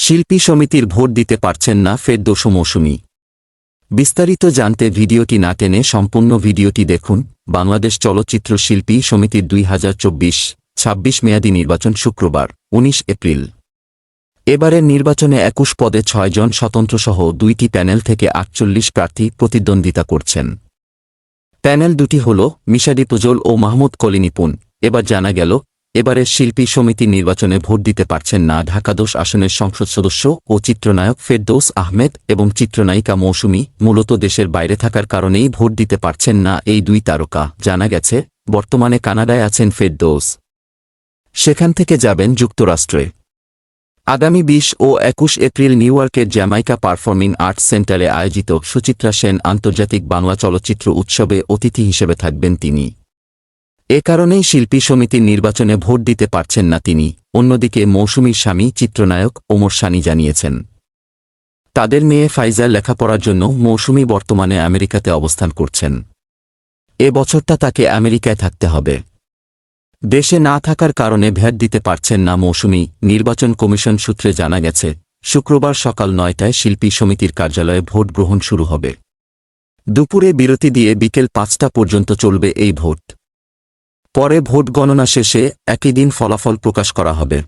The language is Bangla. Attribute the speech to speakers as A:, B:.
A: শিল্পী সমিতির ভোট দিতে পারছেন না ফেরদৌস মৌসুমি। বিস্তারিত জানতে ভিডিওটি না টেনে সম্পূর্ণ ভিডিওটি দেখুন। বাংলাদেশ চলচ্চিত্র শিল্পী সমিতির দুই হাজার চব্বিশ, ছাব্বিশ মেয়াদী নির্বাচন শুক্রবার, উনিশ এপ্রিল। এবারের নির্বাচনে একুশ পদে ছয়জন স্বতন্ত্রসহ দুইটি প্যানেল থেকে আটচল্লিশ প্রার্থী প্রতিদ্বন্দ্বিতা করছেন। প্যানেল দুটি হল মিশাদি পুজল ও মাহমুদ কলিনিপুন এবার জানা গেল এবারের শিল্পী সমিতি নির্বাচনে ভোট দিতে পারছেন না। ঢাকাদোষ আসনের সংসদ সদস্য ও চিত্রনায়ক ফেরদৌস আহমেদ এবং চিত্রনায়িকা মৌসুমী মূলত দেশের বাইরে থাকার কারণেই ভোট দিতে পারছেন না এই দুই তারকা। জানা গেছে, বর্তমানে কানাডায় আছেন ফেরদৌস। সেখান থেকে যাবেন যুক্তরাষ্ট্রে। আগামী বিশ ও একুশ এপ্রিল নিউ ইয়র্কের জ্যামাইকা পারফর্মিং আর্টস সেন্টারে আয়োজিত সুচিত্রা সেন আন্তর্জাতিক বাংলা চলচ্চিত্র উৎসবে অতিথি হিসেবে থাকবেন তিনি। এ কারণেই শিল্পী সমিতির নির্বাচনে ভোট দিতে পারছেন না তিনি। অন্যদিকে মৌসুমীর স্বামী, চিত্রনায়ক ওমর সানি জানিয়েছেন, তাদের মেয়ে ফাইজার লেখাপড়ার জন্য মৌসুমী বর্তমানে আমেরিকাতে অবস্থান করছেন। এ বছরটা তাকে আমেরিকায় থাকতে হবে। দেশে না থাকার কারণে ভ্যাট দিতে পারছেন না মৌসুমী। নির্বাচন কমিশন সূত্রে জানা গেছে, শুক্রবার সকাল নয়টায় শিল্পী সমিতির কার্যালয়ে ভোট গ্রহণ শুরু হবে। দুপুরে বিরতি দিয়ে বিকেল পাঁচটা পর্যন্ত চলবে এই ভোট। পরে ভোট গণনা শেষে একই দিন ফলাফল প্রকাশ করা হবে।